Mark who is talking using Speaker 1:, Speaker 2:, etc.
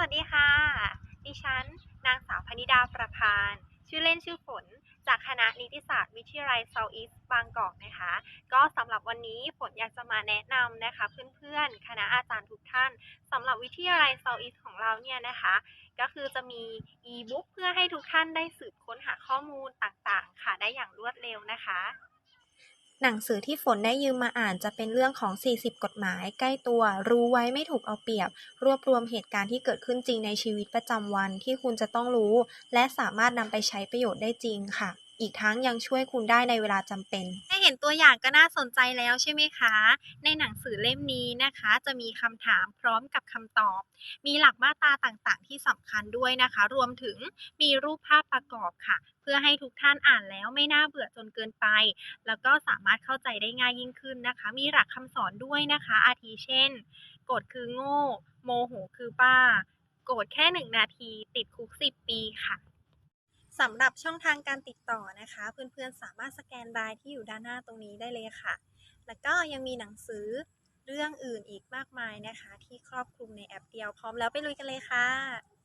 Speaker 1: สวัสดีค่ะ ดิฉัน นางสาวพนิดาประพาน ชื่อเล่นชื่อฝน จากคณะนิติศาสตร์วิทยาลัยเซาท์อีสต์บางกอกนะคะ ก็สำหรับวันนี้ฝนอยากจะมาแนะนำนะคะ เพื่อนๆ คณะอาจารย์ทุกท่านสำหรับวิทยาลัยเซาท์อีสต์ของเราเนี่ยนะคะ ก็คือจะมีอีบุ๊กเพื่อให้ทุกท่านได้สืบค้นหาข้อมูลต่างๆ ค่ะได้อย่างรวดเร็วนะคะ
Speaker 2: หนังสือที่ฝนได้ยืมมาอ่านจะเป็นเรื่องของ 40 กฎหมาย ใกล้ตัว รู้ไว้ไม่ถูกเอาเปรียบ รวบรวมเหตุการณ์ที่เกิดขึ้นจริงในชีวิตประจำวันที่คุณจะต้องรู้ และสามารถนำไปใช้ประโยชน์ได้จริงค่ะ อีกทั้งยังช่วยคุณได้ในเวลาจำเป็น
Speaker 1: ได้เห็นตัวอย่างก็น่าสนใจแล้วใช่ไหมคะ ในหนังสือเล่มนี้นะคะ จะมีคำถามพร้อมกับคำตอบ มีหลักมาตราต่างๆ ที่สำคัญด้วยนะคะ รวมถึงมีรูปภาพประกอบค่ะ เพื่อให้ทุกท่านอ่านแล้วไม่น่าเบื่อจนเกินไป แล้วก็สามารถเข้าใจได้ง่ายยิ่งขึ้นนะคะ มีหลักคำสอนด้วยนะคะ อาทิเช่นโกรธคือโง่ โมโหคือบ้า โกรธแค่หนึ่งนาที ติดคุกสิบปีค่ะ สำหรับช่องทางการติดต่อนะคะ เพื่อนๆสามารถสแกนรายที่อยู่ด้านหน้าตรงนี้ได้เลยค่ะ แล้วก็ยังมีหนังสือเรื่องอื่นอีกมากมายนะคะ ที่ครอบคลุมในแอปเดียวพร้อมแล้วไปลุยกันเลยค่ะ